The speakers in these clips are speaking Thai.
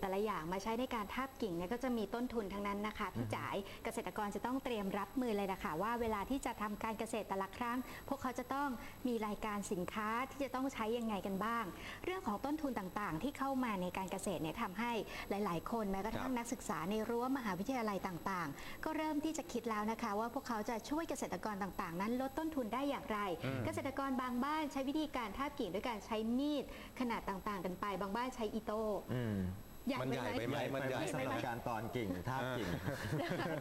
แต่ละอย่างมาใช้ในการทาบกิ่งเนี่ยก็จะมีต้นทุนทั้งนั้นนะคะพี่จ๋ายเกษตรกรจะต้องเตรียมรับมือเลยนะคะว่าเวลาที่จะทำการเกษตรแต่ละครั้ง พวกเขาจะต้องมีรายการสินค้าที่จะต้องใช้ยังไงกันบ้าง เรื่องของต้นทุนต่างๆ ที่เข้ามาในการเกษตรเนี่ยทำให้หลาย ๆ คนแม้กระทั่งนักศึกษาในรั้วมหาวิทยาลัยต่างๆ ก็เริ่มที่จะคิดแล้วนะคะ ว่าพวกเขาจะช่วยเกษตรกรต่างๆ นั้นลดต้นทุนได้อย่างไร เกษตรกรบางบ้านใช้วิธีการทาบกิ่งด้วยการใช้มีดขนาดต่างๆ กันไป บางบ้านใช้อีโต้ อืมมันใหญ่ไปไหมมันใหญ่สำหรับการตอนกิ่งทาบกิ่ง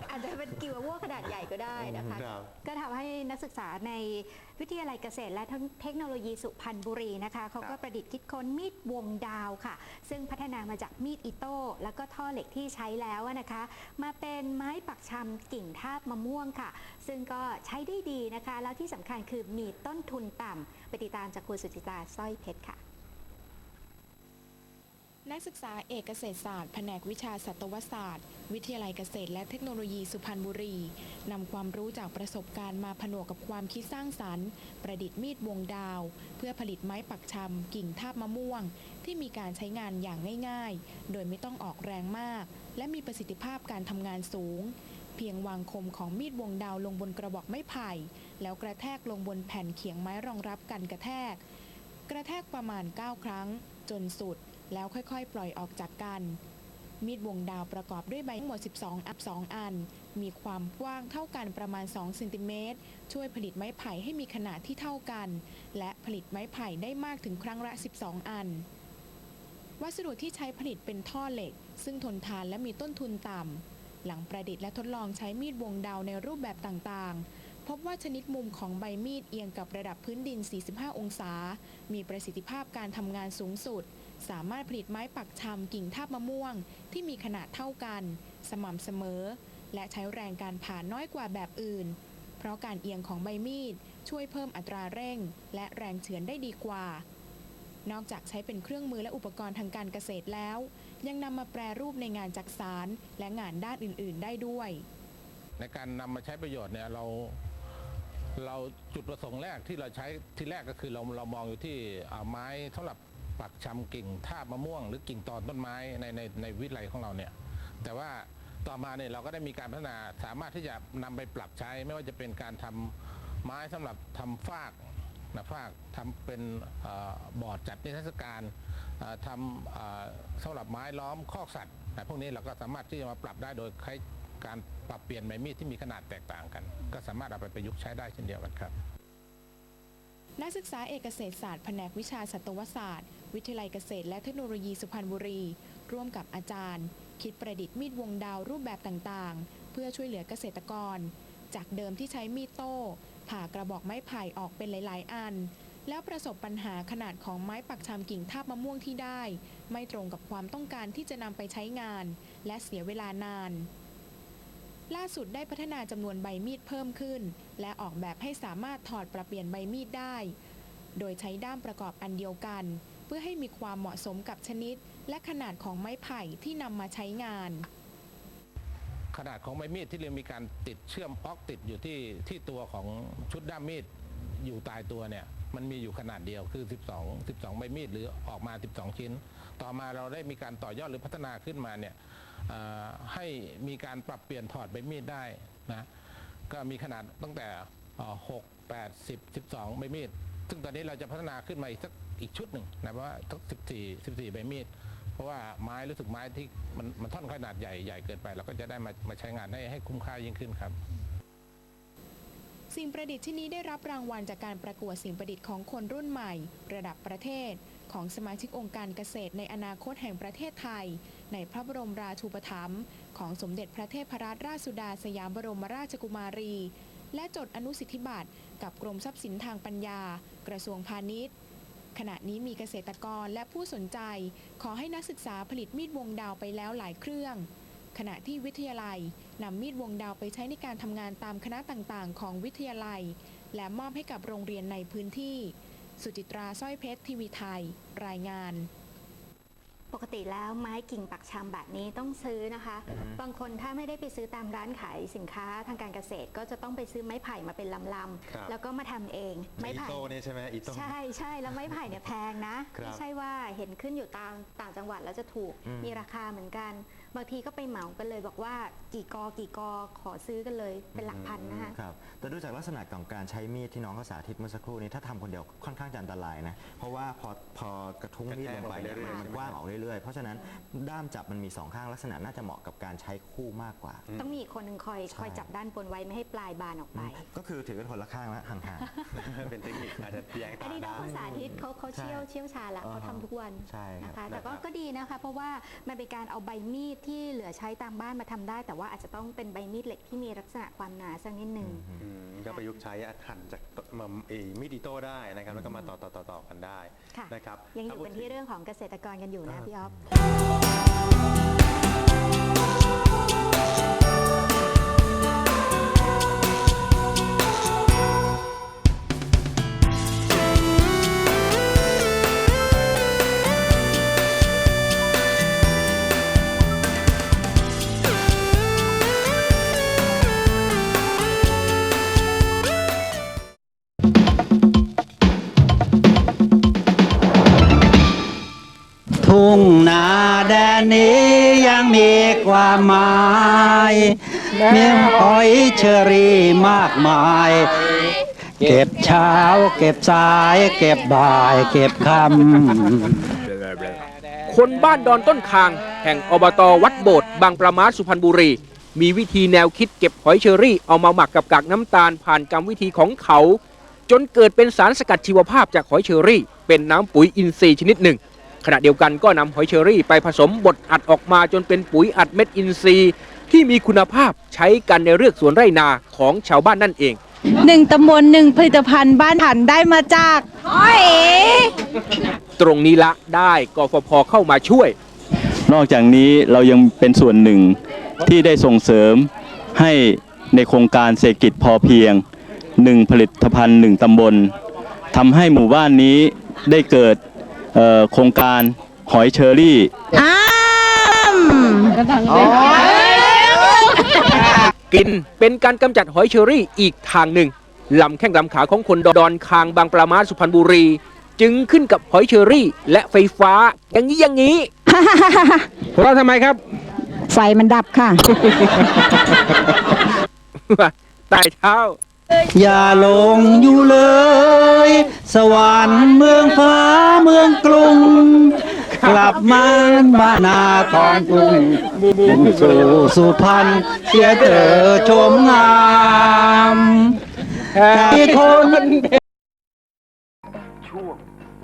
อาจจะเป็นกิววัวขนาดใหญ่ก็ได้นะคะครับก็ทำให้นักศึกษาในวิทยาลัยเกษตรและเทคโนโลยีสุพรรณบุรีนะคะเขาก็ประดิษฐ์คิดค้นมีดวงดาวค่ะ ซึ่งพัฒนามาจากมีดอิโต้แล้วก็ท่อเหล็กที่ใช้แล้วนะคะ มาเป็นไม้ปักชำกิ่งทาบมะม่วงค่ะ ซึ่งก็ใช้ได้ดีนะคะ แล้วที่สำคัญคือมีต้นทุนต่ำไปติดตามจากคุณสุจิตราสร้อยเพชรค่ะ นักศึกษาเอกเกษตรศาสตร์แผนกวิชาสัตวศาสตร์ วิทยาลัยเกษตรและเทคโนโลยีสุพรรณบุรีนำความรู้จากประสบการณ์มาผนวกกับความคิดสร้างสรรค์ ประดิษฐ์มีดวงดาว เพื่อผลิตไม้ปักชำกิ่งทาบมะม่วง ที่มีการใช้งานอย่างง่ายๆ โดยไม่ต้องออกแรงมาก และมีประสิทธิภาพการทำงานสูง เพียงวางคมของมีดวงดาวลงบนกระบอกไม้ไผ่ แล้วกระแทกลงบนแผ่นเขียงไม้รองรับกันกระแทก กระแทกประมาณ 9 ครั้ง จนสุด แล้วค่อยๆ ปล่อยออกจากกัน มีดวงดาวประกอบด้วยใบทั้งหมด 12 อับ 2 อัน มีความกว้างเท่ากันประมาณ 2 เซนติเมตร ช่วยผลิตไม้ไผ่ให้มีขนาดที่เท่ากัน และผลิตไม้ไผ่ได้มากถึงครั้งละ 12 อัน วัสดุที่ใช้ผลิตเป็นท่อเหล็ก ซึ่งทนทานและมีต้นทุนต่ำ หลังประดิษฐ์และทดลองใช้มีดวงดาวในรูปแบบต่างๆพบว่าชนิดมุมของใบมีดเอียงกับระดับพื้นดิน 45 องศา มีประสิทธิภาพการทำงานสูงสุด สามารถผลิตไม้ปักชำกิ่งทาบมะม่วง ที่มีขนาดเท่ากัน สม่ำเสมอ และใช้แรงการผ่านน้อยกว่าแบบอื่น เพราะการเอียงของใบมีดช่วยเพิ่มอัตราเร่ง และแรงเฉือนได้ดีกว่า นอกจากใช้เป็นเครื่องมือและอุปกรณ์ทางการเกษตรแล้ว ยังนำมาแปรรูปในงานจักสารและงานด้านอื่น ๆ ได้ด้วย ในการนำมาใช้ประโยชน์เนี่ยเราเราจุดประสงค์แรกที่เราใช้ที่แรกก็คือเราเรามองอยู่ที่ไม้สำหรับ ปักชำกิ่งท่ามะม่วง หรือกิ่งตอนต้นไม้ในในในวิทยาลัยของเราเนี่ยแต่ว่าต่อมาเนี่ยเราก็ได้มีการพัฒนาสามารถที่จะนำไปปรับใช้ ไม่ว่าจะเป็นการทำไม้สำหรับทำฟากนะฟากทำเป็นอบอร์ดจัดนิทรรศการทำสำหรับไม้ล้อมคอกสัตว์นะพวกนี้เราก็สามารถที่จะมาปรับได้โดยใช้การปรับเปลี่ยนใบมีดที่มีขนาดแตกต่างกัน ก็สามารถเอาไปประยุกต์ใช้ได้เช่นเดียวกันครับ นักศึกษาเอกเกษตรศาสตร์แผนกวิชาสัตวศาสตร์ วิทยาลัยเกษตรและเทคโนโลยีสุพรรณบุรี ร่วมกับอาจารย์ คิดประดิษฐ์มีดวงดาวรูปแบบต่างๆ เพื่อช่วยเหลือเกษตรกร จากเดิมที่ใช้มีดโต้ผ่ากระบอกไม้ไผ่ออกเป็นหลาย ๆ อัน แล้วประสบปัญหาขนาดของไม้ปักชำกิ่งทาบมะม่วงที่ได้ ไม่ตรงกับความต้องการที่จะนำไปใช้งาน และเสียเวลานานล่าสุดได้พัฒนาจำนวนใบมีดเพิ่มขึ้น และออกแบบให้สามารถถอดปรับเปลี่ยนใบมีดได้ โดยใช้ด้ามประกอบอันเดียวกัน พื่อให้มีความเหมาะสมกับชนิด และขนาดของไม้ไผ่ที่นำมาใช้งาน ขนาดของใบมีดที่เรามีการติดเชื่อมออกติดอยู่ที่ที่ตัวของชุดด้ามมีดอยู่ตายตัวเนี่ยมันมีอยู่ขนาดเดียวคือ 12 12 ใบมีดหรือออกมา 12 ชิ้น ต่อมาเราได้มีการต่อยอดหรือพัฒนาขึ้นมาเนี่ยให้มีการปรับเปลี่ยนถอดใบมีดได้นะก็มีขนาดตั้งแต่ 6 8 10 12 ใบมีด ซึ่งตอนนี้เราจะพัฒนาขึ้นมาอีกสัก อีกชุดหนึ่งนะเพราะว่าทั้ง14 14ใบมีดเพราะว่าไม้รู้สึกไม้ที่มันมันท่อนขนาดใหญ่ใหญ่เกินไปเราก็จะได้มามาใช้งานให้ให้คุ้มค่ายิ่งขึ้นครับสิ่งประดิษฐ์ที่นี้ได้รับรางวัลจากการประกวดสิ่งประดิษฐ์ของคนรุ่นใหม่ ระดับประเทศ ของสมาชิกองค์การเกษตรในอนาคตแห่งประเทศไทย ในพระบรมราชูปถัมภ์ของสมเด็จพระเทพรัตนราชสุดาสยามบรมราชกุมารี และจดอนุสิทธิบัตรกับกรมทรัพย์สินทางปัญญา กระทรวงพาณิชย์ ขณะนี้มีเกษตรกรและผู้สนใจ ขอให้นักศึกษาผลิตมีดวงดาวไปแล้วหลายเครื่อง ขณะที่วิทยาลัยนำมีดวงดาวไปใช้ในการทำงานตามคณะต่างๆ ของวิทยาลัย และมอบให้กับโรงเรียนในพื้นที่ สุจิตราสร้อยเพชรทีวีไทย รายงาน ปกติแล้วไม้กิ่งปักชำแบบนี้ต้องซื้อนะคะ บางคนถ้าไม่ได้ไปซื้อตามร้านขายสินค้าทางการเกษตร ก็จะต้องไปซื้อไม้ไผ่มาเป็นลำครับ ๆแล้วก็มาทำเอง ไม้อีไผ่ โต้เนี่ยใช่ไหมอีโต้ ใช่ใช่แล้วไม้ไผ่เนี่ยแพงนะครับไม่ใช่ว่าเห็นขึ้นอยู่ตามต่างจังหวัดแล้วจะถูกอืมมีราคาเหมือนกัน บางทีก็ไปเหมากันเลยบอกว่ากี่กอกี่กอขอซื้อกันเลยเป็นหลักพันนะคะครับแต่ดูจากลักษณะของการใช้มีดที่น้องเขาสาธิตเมื่อสักครู่นี้ถ้าทำคนเดียวค่อนข้างจะอันตรายนะเพราะว่าพอพอกระทุ้งมีดลงไปเนี่ยกระแทกลงไปเรื่อยๆ มันกว้างออกเรื่อยๆ เพราะฉะนั้นด้ามจับมันมีสองข้างลักษณะน่าจะเหมาะกับการใช้คู่มากกว่า ต้องมีอีกคนหนึ่งคอยใช่คอยจับด้านบนไว้ไม่ให้ปลายบานออกไป ก็คือถือกันคนละข้างแล้วห่างเป็นเทคนิคอาจจะแยงอันตานี้น้องได้เขาสาธิตเขาเขาใช่เชี่ยวเชี่ยวชาญละอ่าฮะเขาทำทุกวันใช่ครับนะคะ แต่ก็นะครับ ก็ดีนะคะ เพราะว่ามันเป็นการเอาใบมีดที่เหลือใช้ตามบ้านมาทำได้ แต่ว่าอาจจะต้องเป็นใบมีดเหล็กที่มีลักษณะความหนาสักนิดหนึ่งอืมก็ประยุกต์ใช้หั่นจากมาเออมีดอิโต้ได้นะครับ แล้วก็มาต่อต่อต่อต่อกันได้ค่ะ นะครับยังอยู่ถ้าพูดกันที่ถึงเรื่องของเกษตรกรกันอยู่นะพี่อ๊อฟ ทุ่งนาแดนนี้ยังมีความหมายมีหอยเชอรี่มากมาย เก็บเช้า เก็บสาย เก็บบ่าย เก็บค่ำคนบ้านดอนต้นคาง แห่งอบตวัดโบดบางประมาสุพรรณบุรี มีวิธีแนวคิดเก็บหอยเชอรี่เอามาหมักกับกากน้ำตาลผ่านกรรมวิธีของเขา จนเกิดเป็นสารสกัดชีวภาพจากหอยเชอรี่ เป็นน้ำปุ๋ยอินทรีย์ชนิดหนึ่ง ขณะเดียวกันก็นำหอยเชอรี่ไปผสมบดอัดออกมาจนเป็นปุ๋ยอัดเม็ดอินทรีย์ ที่มีคุณภาพใช้กันในเรือกสวนไร่นาของชาวบ้านนั่นเองหนึ่งตำบลหนึ่งผลิตภัณฑ์บ้านหันได้มาจากหอยตรงนี้ละได้กฟผเข้ามาช่วย นอกจากนี้เรายังเป็นส่วนหนึ่งที่ได้ส่งเสริมให้ในโครงการเศรษฐกิจพอเพียงหนึ่งผลิตภัณฑ์หนึ่งตำบลทำให้หมู่บ้านนี้ได้เกิดเอ่อ โครงการหอยเชอรี่ อ้ามกินเป็นการกำจัดหอยเชอรี่อีกทางหนึ่งลำแข้งลำขาของคนดอนคางบางปลามาสุพรรณบุรี จึงขึ้นกับหอยเชอรี่ และไฟฟ้า อย่างนี้อย่างนี้พวกเราทำไมครับ ไฟมันดับค่ะ ใต้เท้า อย่าหลงอยู่เลย สวรรค์เมืองฟ้าเมืองกรุง กลับมาบ้านนาทองกรุงมุ่งสู่สุพรรณเสียเธอชมงามที่คนช่วง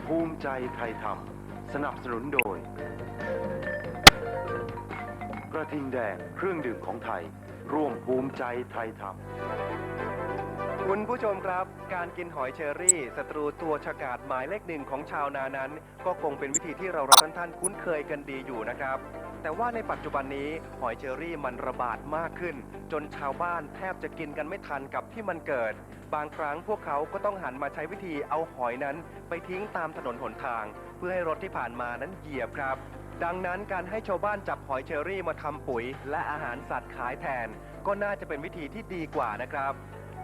ภูมิใจไทยทำสนับสนุนโดย กระทิงแดงเครื่องดื่มของไทย ร่วมภูมิใจไทยทำ คุณผู้ชมครับ การกินหอยเชอรี่ศัตรูตัวฉกาจหมายเลขหนึ่งของชาวนานั้น ก็คงเป็นวิธีที่เราเราท่านท่านๆคุ้นเคยกันดีอยู่นะครับ แต่ว่าในปัจจุบันนี้หอยเชอรี่มันระบาดมากขึ้น จนชาวบ้านแทบจะกินกันไม่ทันกับที่มันเกิด บางครั้งพวกเขาก็ต้องหันมาใช้วิธีเอาหอยนั้น ไปทิ้งตามถนนหนทาง เพื่อให้รถที่ผ่านมานั้นเหยียบครับ ดังนั้นการให้ชาวบ้านจับหอยเชอรี่มาทำปุ๋ย และอาหารสัตว์ขายแทน ก็น่าจะเป็นวิธีที่ดีกว่านะครับ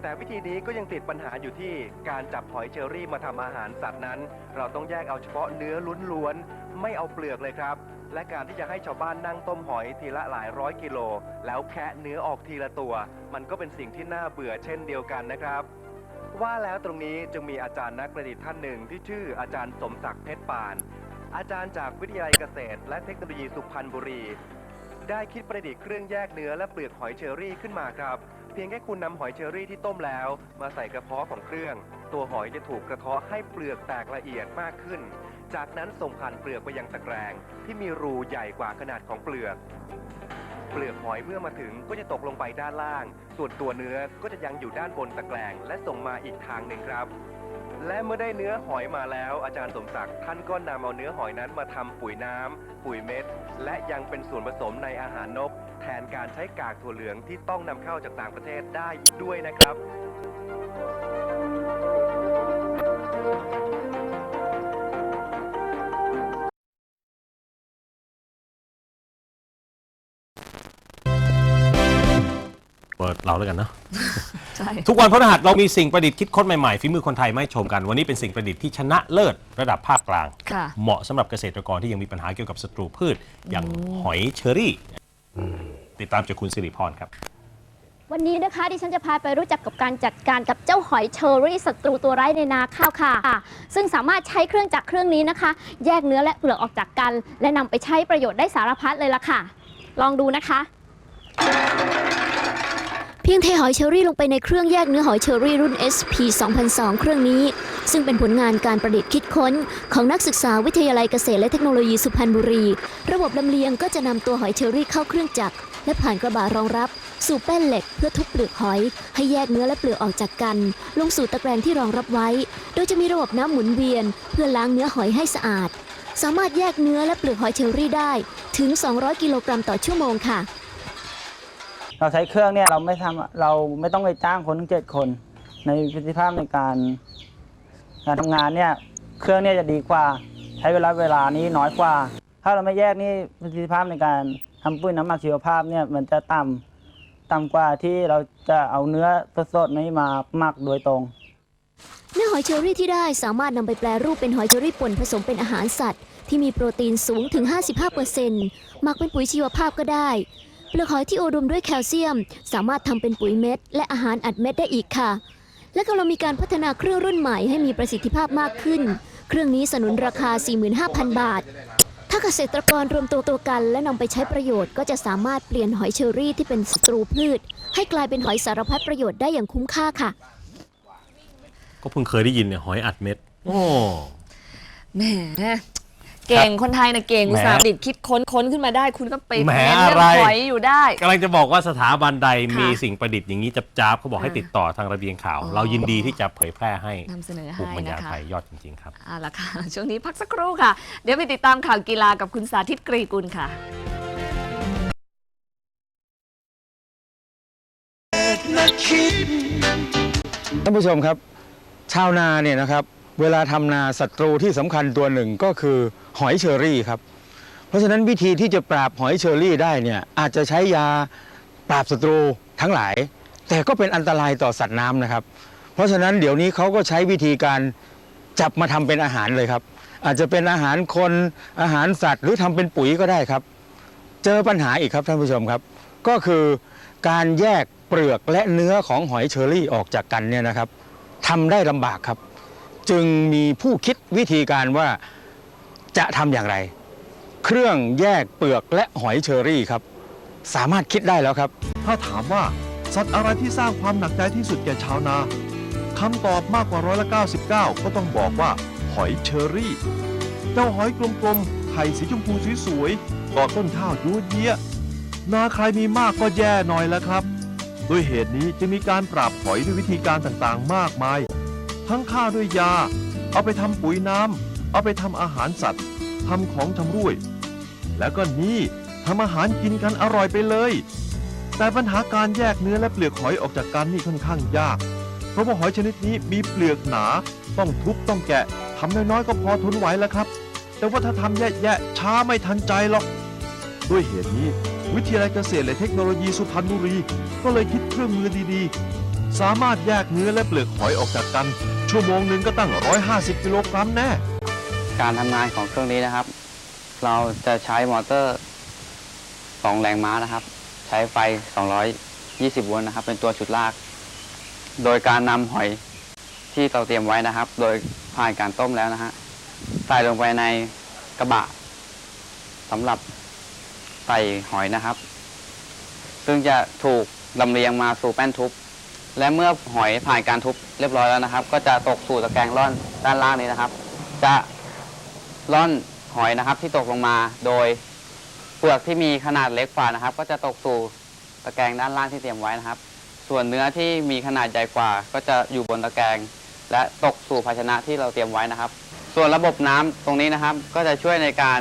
แต่วิธีนี้ก็ยังติดปัญหาอยู่ที่การจับหอยเชอรี่มาทำอาหารสัตว์นั้น เราต้องแยกเอาเฉพาะเนื้อล้วนๆไม่เอาเปลือกเลยครับ และการที่จะให้ชาวบ้านนั่งต้มหอยทีละหลายร้อยกิโล แล้วแคะเนื้อออกทีละตัว มันก็เป็นสิ่งที่น่าเบื่อเช่นเดียวกันนะครับ ว่าแล้วตรงนี้จึงมีอาจารย์นักประดิษฐ์ท่านหนึ่งที่ชื่ออาจารย์สมศักดิ์เพชรปาน อาจารย์จากวิทยาลัยเกษตร และเทคโนโลยีสุพรรณบุรี ได้คิดประดิษฐ์เครื่องแยกเนื้อและเปลือกหอยเชอรี่ขึ้นมาครับ เพียงแค่คุณนำหอยเชอรี่ที่ต้มแล้ว มาใส่กระเพาะของเครื่อง ตัวหอยจะถูกกระเทาะให้เปลือกแตกละเอียดมากขึ้น จากนั้นส่งผ่านเปลือกไปยังตะแกรงที่มีรูใหญ่กว่าขนาดของเปลือก เปลือกหอยเมื่อมาถึงก็จะตกลงไปด้านล่าง ส่วนตัวเนื้อก็จะยังอยู่ด้านบนตะแกรงและส่งมาอีกทางหนึ่งครับ และเมื่อได้เนื้อหอยมาแล้ว อาจารย์สมศักดิ์ท่านก็นำเอาเนื้อหอยนั้นมาทำปุ๋ยน้ำปุ๋ยเม็ด และยังเป็นส่วนผสมในอาหารนก แทนการใช้กากถั่วเหลืองที่ต้องนำเข้าจากต่างประเทศได้อีกด้วยนะครับ เปิดเราแล้วกันเนาะ ใช่ทุกวันพฤหัสเรามีสิ่งประดิษฐ์คิดค้นใหม่ ๆ ฝีมือคนไทยไม่ชมกัน วันนี้เป็นสิ่งประดิษฐ์ที่ชนะเลิศระดับภาคกลาง ค่ะ เหมาะสำหรับเกษตรกรที่ยังมีปัญหาเกี่ยวกับศัตรูพืช อย่างหอยเชอรี่ติดตามจากคุณสิริพรครับ วันนี้นะคะดิฉันจะพาไปรู้จักกับการจัดการกับเจ้าหอยเชอรี่ศัตรูตัวร้ายในนาข้าวค่ะ ซึ่งสามารถใช้เครื่องจักรเครื่องนี้นะคะ แยกเนื้อและเปลือกออกจากกัน และนำไปใช้ประโยชน์ได้สารพัดเลยล่ะค่ะ ลองดูนะคะ เพียงเทหอยเชอรี่ลงไปในเครื่องแยกเนื้อหอยเชอรี่รุ่น SP 2002 เครื่องนี้ ซึ่งเป็นผลงานการประดิษฐ์คิดค้น ของนักศึกษาวิทยาลัยเกษตรและเทคโนโลยีสุพรรณบุรี ระบบลำเลียงก็จะนำตัวหอยเชอรี่เข้าเครื่องจักรและผ่านกระบะรองรับ สู่แป้นเหล็กเพื่อทุบเปลือกหอย ให้แยกเนื้อและเปลือกออกจากกัน ลงสู่ตะแกรงที่รองรับไว้ โดยจะมีระบบน้ำหมุนเวียน เพื่อล้างเนื้อหอยให้สะอาด สามารถแยกเนื้อและเปลือกหอยเชอรี่ได้ถึง 200 กิโลกรัมต่อชั่วโมงค่ะ เราใช้เครื่องเนี่ยเราไม่ทำเราไม่ต้องไปจ้างคนถึงเจ็ดคน ในประสิทธิภาพในการการทำงานเนี่ยเครื่องเนี่ยจะดีกว่า ใช้เวลาเวลานี้น้อยกว่า ถ้าเราไม่แยกนี่ประสิทธิภาพในการทำปุ๋ยน้ำหมักชีวภาพเนี่ยมันจะต่ำต่ำกว่าที่เราจะเอาเนื้อสดๆนี้มาหมักโดยตรงเนื้อหอยเชอรี่ที่ได้สามารถนำไปแปลรูปเป็นหอยเชอรี่ป่นผสมเป็นอาหารสัตว์ ที่มีโปรตีนสูงถึง 55%หมักเป็นปุ๋ยชีวภาพก็ได้ เปลือกหอยที่อุดมด้วยแคลเซียม สามารถทำเป็นปุ๋ยเม็ด และอาหารอัดเม็ดได้อีกค่ะ และกำลังมีการพัฒนาเครื่องรุ่นใหม่ให้มีประสิทธิภาพมากขึ้น เครื่องนี้สนุนราคา 45,000 บาท ถ้าเกษตรกรรวมตัวตัวกัน และนำไปใช้ประโยชน์ก็จะสามารถเปลี่ยนหอยเชอรี่ที่เป็นศัตรูพืช ให้กลายเป็นหอยสารพัดประโยชน์ได้อย่างคุ้มค่าค่ะ ก็เพิ่งเคยได้ยินเนี่ยหอยอัดเม็ดโอ้ แหม เก่งคนไทยนะเก่งแหมอุตสาห์ประดิษฐ์คิดค้นค้นขึ้นมาได้ คุณก็ไปแหมเน้นเรื่องอะไร หอยอยู่ได้ กำลังจะบอกว่าสถาบันใดค่ะมีสิ่งประดิษฐ์อย่างนี้จับจ้าบเขาบอกให้อ่าติดต่อทางระเบียงข่าว อ๋อ เรายินดีที่จะเผยแพร่ให้นำเสนอภูมิให้ปัญญานะคะไทยยอดจริงๆครับ เอาละค่ะ ช่วงนี้พักสักครู่ค่ะ เดี๋ยวไปติดตามข่าวกีฬากับคุณสาธิตกรีกุลค่ะ ท่านผู้ชมครับ ชาวนาเนี่ยนะครับ เวลาทำนาศัตรูที่สำคัญตัวหนึ่งก็คือหอยเชอรี่ครับ เพราะฉะนั้นวิธีที่จะปราบหอยเชอรี่ได้เนี่ยอาจจะใช้ยาปราบศัตรูทั้งหลาย แต่ก็เป็นอันตรายต่อสัตว์น้ำนะครับ เพราะฉะนั้นเดี๋ยวนี้เขาก็ใช้วิธีการจับมาทำเป็นอาหารเลยครับ อาจจะเป็นอาหารคนอาหารสัตว์ หรือทำเป็นปุ๋ยก็ได้ครับ เจอปัญหาอีกครับท่านผู้ชมครับ ก็คือการแยกเปลือกและเนื้อของหอยเชอรี่ออกจากกันเนี่ยนะครับทำได้ลำบากครับ จึงมีผู้คิดวิธีการว่าจะทำอย่างไร เครื่องแยกเปลือกและหอยเชอรี่ครับ สามารถคิดได้แล้วครับ ถ้าถามว่าสัตว์อะไรที่สร้างความหนักใจที่สุดแก่ชาวนาคำตอบมากกว่าร้อยละ99 ก็ต้องบอกว่า หอยเชอรี่ เจ้าหอยกลมๆไข่สีชมพูสวยๆเกาะต้นข้าวยัวเยียนาใครมีมากก็แย่หน่อยแล้วครับ ด้วยเหตุนี้จะมีการปราบหอยด้วยวิธีการต่างๆ มากมาย ทั้งฆ่าด้วยยา เอาไปทำปุ๋ยน้ำเอาไปทำอาหารสัตว์ทำของชำร่วย แล้วก็นี่ทำอาหารกินกันอร่อยไปเลย แต่ปัญหาการแยกเนื้อและเปลือกหอยออกจากกันนี่ค่อนข้างยาก เพราะว่าหอยชนิดนี้มีเปลือกหนา ต้องทุบต้องแกะทำน้อยๆก็พอทนไหวแล้วครับ แต่ว่าถ้าทำแย่ๆช้าไม่ทันใจหรอกด้วยเหตุนี้ วิทยาลัยเกษตรและเทคโนโลยีสุพรรณบุรี ก็เลยคิดเครื่องมือดีๆ สามารถแยกเนื้อและเปลือกหอยออกจากกัน ชั่วโมงหนึ่งก็ตั้ง 150 กิโลกรัมแน่ การทำงานของเครื่องนี้นะครับ เราจะใช้มอเตอร์ 2 แรงม้านะครับ ใช้ไฟ 220 โวลต์นะครับ เป็นตัวฉุดลาก โดยการนำหอยที่เราเตรียมไว้นะครับ โดยผ่านการต้มแล้วนะฮะใส่ลงไปในกระบะสำหรับใส่หอยนะครับ ซึ่งจะถูกลำเลียงมาสู่แป้นทุบ และเมื่อหอยผ่านการทุบเรียบร้อยแล้วนะครับ ก็จะตกสู่ตะแกรงร่อนด้านล่างนี้นะครับ จะร่อนหอยนะครับที่ตกลงมาโดยเปลือกที่มีขนาดเล็กกว่านะครับ ก็จะตกสู่ตะแกรงด้านล่างที่เตรียมไว้นะครับ ส่วนเนื้อที่มีขนาดใหญ่กว่า ก็จะอยู่บนตะแกรงและตกสู่ภาชนะที่เราเตรียมไว้นะครับ ส่วนระบบน้ำตรงนี้นะครับ ก็จะช่วยในการ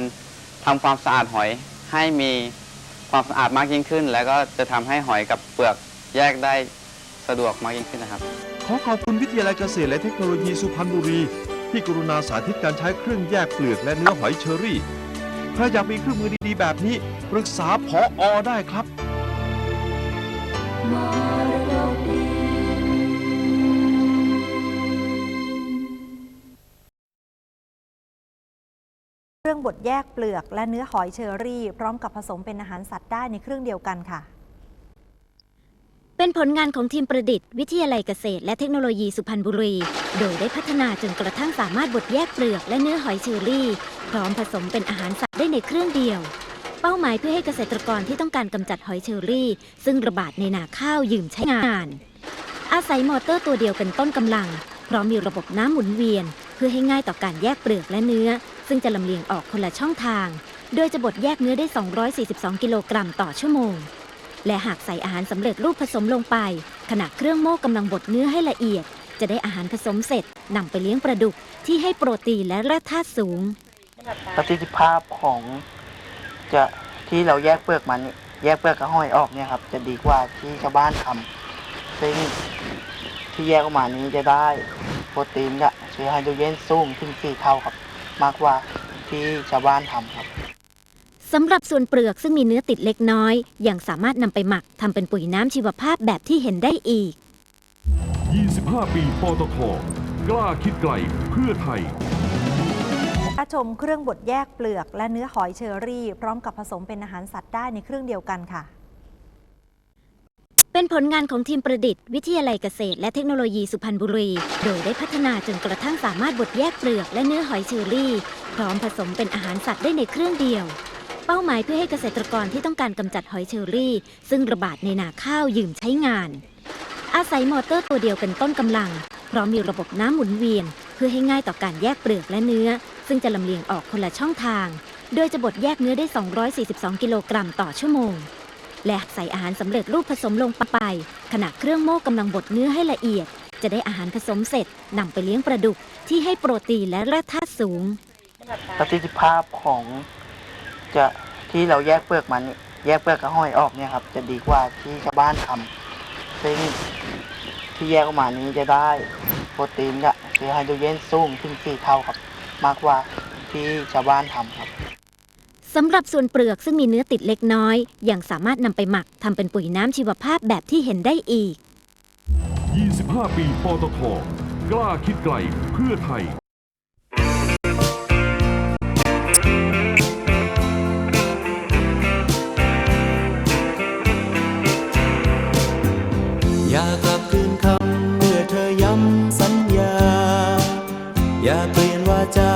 ทำความสะอาดหอยให้มีความสะอาดมากยิ่งขึ้น แล้วก็จะทำให้หอยกับเปลือกแยกได้ สะดวกมากยิ่งขึ้นนะครับ ขอขอบคุณวิทยาลัยเกษตรและเทคโนโลยีสุพรรณบุรี ที่กรุณาสาธิตการใช้เครื่องแยกเปลือกและเนื้อหอยเชอรี่ใครอยากมีเครื่องมือดีๆแบบนี้ปรึกษาพออได้ครับมรดกดีเครื่องบดแยกเปลือกและเนื้อหอยเชอรี่ พร้อมกับผสมเป็นอาหารสัตว์ได้ในเครื่องเดียวกันค่ะ เป็นผลงานของทีมประดิษฐ์ วิทยาลัยเกษตร และเทคโนโลยีสุพรรณบุรี โดยได้พัฒนาจนกระทั่งสามารถบดแยกเปลือกและเนื้อหอยเชอรี่ พร้อมผสมเป็นอาหารสัตว์ได้ในเครื่องเดียว เป้าหมายเพื่อให้เกษตรกรที่ต้องการกำจัดหอยเชอรี่ ซึ่งระบาดในนาข้าวยืมใช้งาน อาศัยมอเตอร์ตัวเดียวเป็นต้นกำลัง พร้อมมีระบบน้ำหมุนเวียน เพื่อให้ง่ายต่อการแยกเปลือกและเนื้อ ซึ่งจะลำเลียงออกคนละช่องทาง โดยจะบดแยกเนื้อได้ 242 กิโลกรัมต่อชั่วโมง และหากใส่อาหารสำเร็จรูปผสมลงไป ขณะเครื่องโม่กำลังบดเนื้อให้ละเอียด จะได้อาหารผสมเสร็จนำไปเลี้ยงปลาดุกที่ให้โปรตีนและแร่ธาตุสูง ประสิทธิภาพของจะที่เราแยกเปลือกมันนี่แยกเปลือกกับห้อยออกเนี่ยครับ จะดีกว่าที่ชาวบ้านทำซึ่งที่แยกออกมานี้จะได้โปรตีนและเชื้อไฮโดรเจนสูงถึงสี่เท่าครับ มากกว่าที่ชาวบ้านทำครับ สำหรับส่วนเปลือกซึ่งมีเนื้อติดเล็กน้อย ยังสามารถนำไปหมักทำเป็นปุ๋ยน้ำชีวภาพแบบที่เห็นได้อีก 25 ปีปตทกล้าคิดไกลเพื่อไทยอาชมเครื่องบดแยกเปลือกและเนื้อหอยเชอรี่ พร้อมกับผสมเป็นอาหารสัตว์ได้ในเครื่องเดียวกันค่ะ เป็นผลงานของทีมประดิษฐ์วิทยาลัยเกษตรและเทคโนโลยีสุพรรณบุรี โดยได้พัฒนาจนกระทั่งสามารถบดแยกเปลือกและเนื้อหอยเชอรี่ พร้อมผสมเป็นอาหารสัตว์ได้ในเครื่องเดียว เป้าหมายเพื่อให้เกษตรกรที่ต้องการกำจัดหอยเชอรี่ ซึ่งระบาดในนาข้าวยืมใช้งาน อาศัยมอเตอร์ตัวเดียวเป็นต้นกำลัง พร้อมมีระบบน้ำหมุนเวียน เพื่อให้ง่ายต่อการแยกเปลือกและเนื้อ ซึ่งจะลำเลียงออกคนละช่องทาง โดยจะบดแยกเนื้อได้ 242 กิโลกรัมต่อชั่วโมง และใส่อาหารสำเร็จรูปผสมลงไป ขณะเครื่องโม่กำลังบดเนื้อให้ละเอียด จะได้อาหารผสมเสร็จนำไปเลี้ยงปลาดุกที่ให้โปรตีนและแร่ธาตุสูงประสิทธิภาพของ จะที่เราแยกเปลือกมันนี่แยกเปลือกกับห้อยออกเนี่ยครับ จะดีกว่าที่ชาวบ้านทำซึ่งที่แยกออกมานี้จะได้โปรตีนและเชื้อไฮโดรเจนสูงถึงสี่เท่าครับ มากกว่าที่ชาวบ้านทำครับสำหรับส่วนเปลือกซึ่งมีเนื้อติดเล็กน้อยยังสามารถนำไปหมักทำเป็นปุ๋ยน้ำชีวภาพแบบที่เห็นได้อีก 25 ปีปตทกล้าคิดไกลเพื่อไทยอย่ อย่าเปลี่ยนวาจา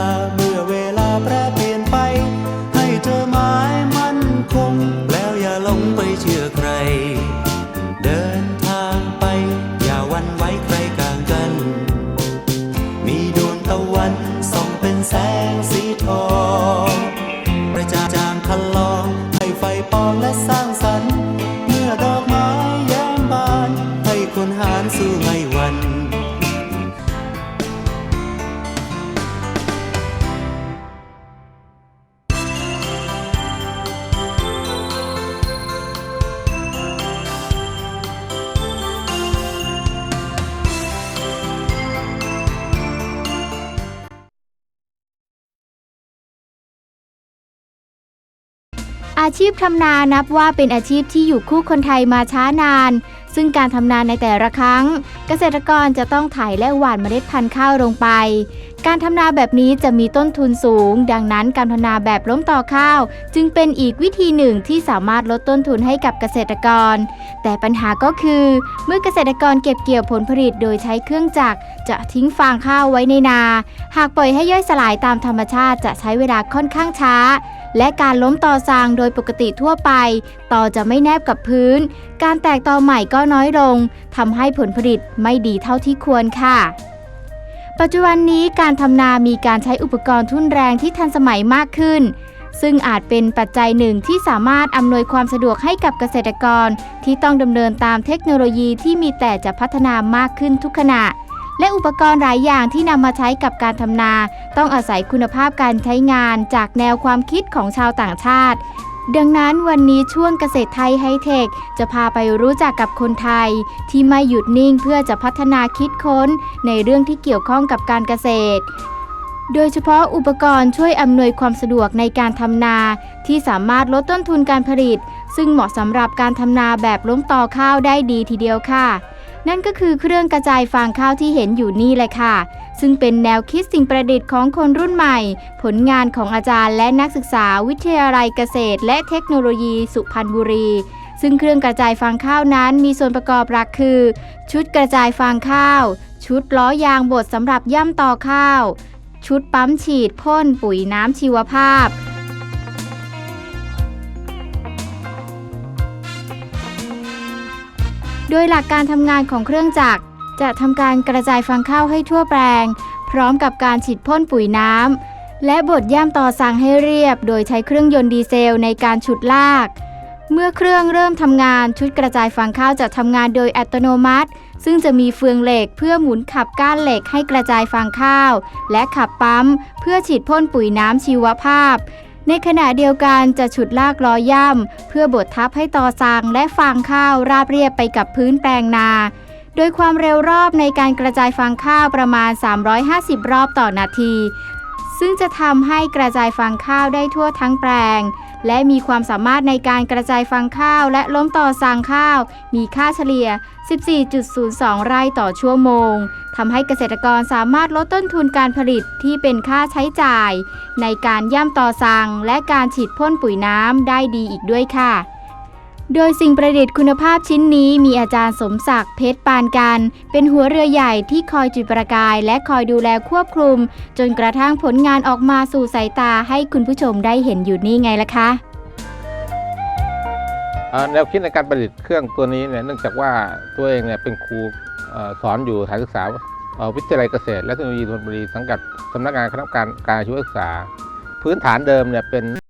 อาชีพทำนานับว่าเป็นอาชีพที่อยู่คู่คนไทยมาช้านาน ซึ่งการทำนาในแต่ละครั้ง เกษตรกรจะต้องไถและหว่านเมล็ดพันธุ์ข้าวลงไป การทำนาแบบนี้จะมีต้นทุนสูง ดังนั้นการทำนาแบบล้มต่อข้าว จึงเป็นอีกวิธีหนึ่งที่สามารถลดต้นทุนให้กับเกษตรกร แต่ปัญหาก็คือ เมื่อเกษตรกรเก็บเกี่ยวผลผลิตโดยใช้เครื่องจักร จะทิ้งฟางข้าวไว้ในนา หากปล่อยให้ย่อยสลายตามธรรมชาติจะใช้เวลาค่อนข้างช้า และการล้มต่อซางโดยปกติทั่วไป ต่อจะไม่แนบกับพื้น การแตกต่อใหม่ก็น้อยลงทำให้ผลผลิตไม่ดีเท่าที่ควรค่ะ ปัจจุบันนี้การทำนามีการใช้อุปกรณ์ทุ่นแรงที่ทันสมัยมากขึ้น ซึ่งอาจเป็นปัจจัยหนึ่งที่สามารถอำนวยความสะดวกให้กับเกษตรกร ที่ต้องดำเนินตามเทคโนโลยีที่มีแต่จะพัฒนามากขึ้นทุกขณะ และอุปกรณ์หลายอย่างที่นำมาใช้กับการทำนา ต้องอาศัยคุณภาพการใช้งานจากแนวความคิดของชาวต่างชาติ ดังนั้นวันนี้ช่วงเกษตรไทยไฮเทค จะพาไปรู้จักกับคนไทย ที่ไม่หยุดนิ่งเพื่อจะพัฒนาคิดค้น ในเรื่องที่เกี่ยวข้องกับการเกษตร โดยเฉพาะอุปกรณ์ช่วยอำนวยความสะดวกในการทำนา ที่สามารถลดต้นทุนการผลิต ซึ่งเหมาะสำหรับการทำนาแบบล้มต่อข้าวได้ดีทีเดียวค่ะ นั่นก็คือเครื่องกระจายฟางข้าวที่เห็นอยู่นี่เลยค่ะ ซึ่งเป็นแนวคิดสิ่งประดิษฐ์ของคนรุ่นใหม่ ผลงานของอาจารย์และนักศึกษาวิทยาลัยเกษตร และเทคโนโลยีสุพรรณบุรี ซึ่งเครื่องกระจายฟางข้าวนั้นมีส่วนประกอบหลักคือ ชุดกระจายฟางข้าว ชุดล้อยางบดสำหรับย่ำต่อข้าว ชุดปั๊มฉีดพ่นปุ๋ยน้ำชีวภาพโดยหลักการทำงานของเครื่องจักร จะทำการกระจายฟางข้าวให้ทั่วแปลง พร้อมกับการฉีดพ่นปุ๋ยน้ำ และบดย่ำต่อสังให้เรียบ โดยใช้เครื่องยนต์ดีเซลในการฉุดลาก เมื่อเครื่องเริ่มทำงานชุดกระจายฟางข้าวจะทำงานโดยอัตโนมัติ ซึ่งจะมีเฟืองเหล็กเพื่อหมุนขับก้านเหล็กให้กระจายฟางข้าว และขับปั๊ม เพื่อฉีดพ่นปุ๋ยน้ำชีวภาพ ในขณะเดียวกันจะฉุดลากล้อย่ำเพื่อบดทับให้ตอซางและฟางข้าวราบเรียบไปกับพื้นแปลงนา โดยความเร็วรอบในการกระจายฟางข้าวประมาณ 350 รอบต่อนาที ซึ่งจะทำให้กระจายฟางข้าวได้ทั่วทั้งแปลง และมีความสามารถในการกระจายฟางข้าวและล้มต่อสั่งข้าว มีค่าเฉลี่ย 14.02 ไร่ต่อชั่วโมงทำให้เกษตรกรสามารถลดต้นทุนการผลิตที่เป็นค่าใช้จ่าย ในการย่ำต่อสังและการฉีดพ่นปุ๋ยน้ำได้ดีอีกด้วยค่ะ โดยสิ่งประดิษฐ์คุณภาพชิ้นนี้มีอาจารย์สมศักดิ์เพชรปานกัน เป็นหัวเรือใหญ่ที่คอยจุดประกาย และคอยดูแลควบคุม จนกระทั่งผลงานออกมาสู่สายตาให้คุณผู้ชมได้เห็นอยู่นี่ไงล่ะคะอ่อแนวคิดในการประดิษฐ์เครื่องตัวนี้เนี่ยเนื่องจากว่าตัวเองเนี่ยเป็นครูสอนอยู่สานศึกษาวิทยาลัยเกษตร และเทคโนโลยีธนบุรีสังกัดสำนักงานคณะกรรมการการอาชีวศึกษา พื้นฐานเดิมเนี่ยเป็น